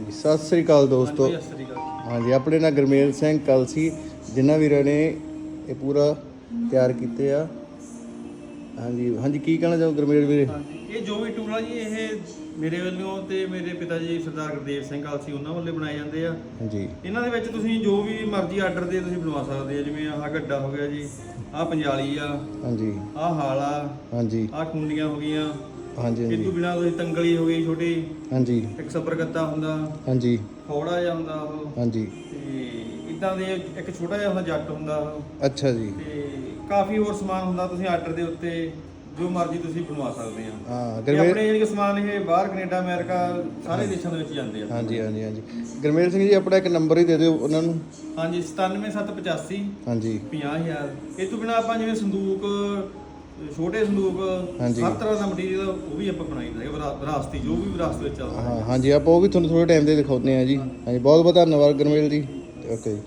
ਹਾਂਜੀ ਸਤਿ ਸ੍ਰੀ ਅਕਾਲ ਦੋਸਤੋ। ਹਾਂਜੀ ਸਤਿ ਸ੍ਰੀ ਅਕਾਲ। ਹਾਂਜੀ ਆਪਣੇ ਨਾਲ ਗਰਮੇਲ ਸਿੰਘ ਕਲਸੀ ਜਿਨ੍ਹਾਂ ਵੀਰਾਂ ਨੇ ਇਹ ਪੂਰਾ ਤਿਆਰ ਕੀਤੇ ਆ। ਹਾਂਜੀ ਹਾਂਜੀ ਕੀ ਕਹਿਣਾ ਚਾਹੋ ਗਰਮੇਲ ਵੀਰੇ? ਹਾਂਜੀ ਇਹ ਜੋ ਵੀ ਟੂਲ ਆ ਜੀ ਇਹ ਮੇਰੇ ਵੱਲੋਂ ਤੇ ਮੇਰੇ ਪਿਤਾ ਜੀ ਸਰਦਾਰ ਗੁਰਦੇਵ ਸਿੰਘ ਕਾਲਸੀ ਉਹਨਾਂ ਵੱਲੋਂ ਬਣਾਏ ਜਾਂਦੇ ਆ। ਹਾਂਜੀ। ਇਹਨਾਂ ਦੇ ਵਿੱਚ ਤੁਸੀਂ ਜੋ ਵੀ ਮਰਜ਼ੀ ਆਰਡਰ ਦੇ ਤੁਸੀਂ ਬਣਵਾ ਸਕਦੇ ਆ ਜਿਵੇਂ ਆਹ ਗੱਡਾ ਹੋ ਗਿਆ ਜੀ ਆਹ ਪੰਜਾਲੀ ਆ ਹਾਂਜੀ। ਆਹ ਹਾਲਾ ਹਾਂਜੀ। ਆਹ ਕੁੰਡੀਆਂ ਹੋ ਗਈਆਂ ਹਾਂਜੀ ਇਹ ਤੋਂ ਹਾਂਜੀ ਬਿਨਾਂ ਤੁਸੀਂ ਤੰਗਲੀ ਹੋ ਗਈ ਛੋਟੀ। ਹਾਂਜੀ। ਇੱਕ ਸੱਬਰ ਗੱਤਾ ਹੁੰਦਾ। ਹਾਂਜੀ। ਫੌੜਾ ਜਿਹਾ ਹੁੰਦਾ ਉਹ। ਹਾਂਜੀ। ਤੇ ਇਦਾਂ ਦੇ ਇੱਕ ਛੋਟਾ ਜਿਹਾ ਹੁੰਦਾ ਜੱਟ ਹੁੰਦਾ ਉਹ। ਅੱਛਾ ਜੀ। ਤੇ ਕਾਫੀ ਹੋਰ ਸਮਾਨ ਹੁੰਦਾ ਤੁਸੀਂ ਆਰਡਰ ਦੇ ਉੱਤੇ ਜੋ ਮਰਜ਼ੀ ਤੁਸੀਂ ਬਣਵਾ ਸਕਦੇ ਆ। ਹਾਂ ਤੇ ਗਰਮੇਲ ਆਪਣੇ ਜਿਹੜੇ ਸਮਾਨ ਇਹ ਬਾਹਰ ਕੈਨੇਡਾ ਅਮਰੀਕਾ ਸਾਰੇ ਦੇਸ਼ਾਂ ਦੇ ਵਿੱਚ ਜਾਂਦੇ ਆ। ਹਾਂਜੀ ਹਾਂਜੀ ਹਾਂਜੀ। ਗਰਮੇਲ ਸਿੰਘ ਜੀ ਆਪਣਾ ਇੱਕ ਨੰਬਰ ਹੀ ਦੇ ਦਿਓ ਉਹਨਾਂ ਨੂੰ। ਹਾਂਜੀ 97785 ਹਾਂਜੀ। 50000 ਇਹ ਤੋਂ ਬਿਨਾ ਆਪਾਂ ਜਿਵੇਂ ਸੰਦੂਕ ਛੋਟੇ ਸੰਦੂਕ ਹਾਂਜੀ। ਹਰ ਤਰ੍ਹਾਂ ਦਾ ਮਟੀਰੀਅਲ ਉਹ ਵੀ ਆਪਾਂ ਬਣਾਈਦਾ ਹੈ ਵਿਰਾ- ਵਿਰਾਸਤੀ ਜੋ ਵੀ ਵਿਰਾਸਤ ਵਿੱਚ ਚੱਲਦਾ ਹੈ। ਹਾਂ ਹਾਂਜੀ ਆਪਾਂ ਉਹ ਵੀ ਤੁਹਾਨੂੰ ਥੋੜੇ ਟਾਈਮ ਦੇ ਦਿਖਾਉਂਦੇ ਆ ਜੀ। ਹਾਂਜੀ ਬਹੁਤ ਬਹੁਤ ਧੰਨਵਾਦ ਗਰਮੇਲ ਜੀ। ਓਕੇ ਜੀ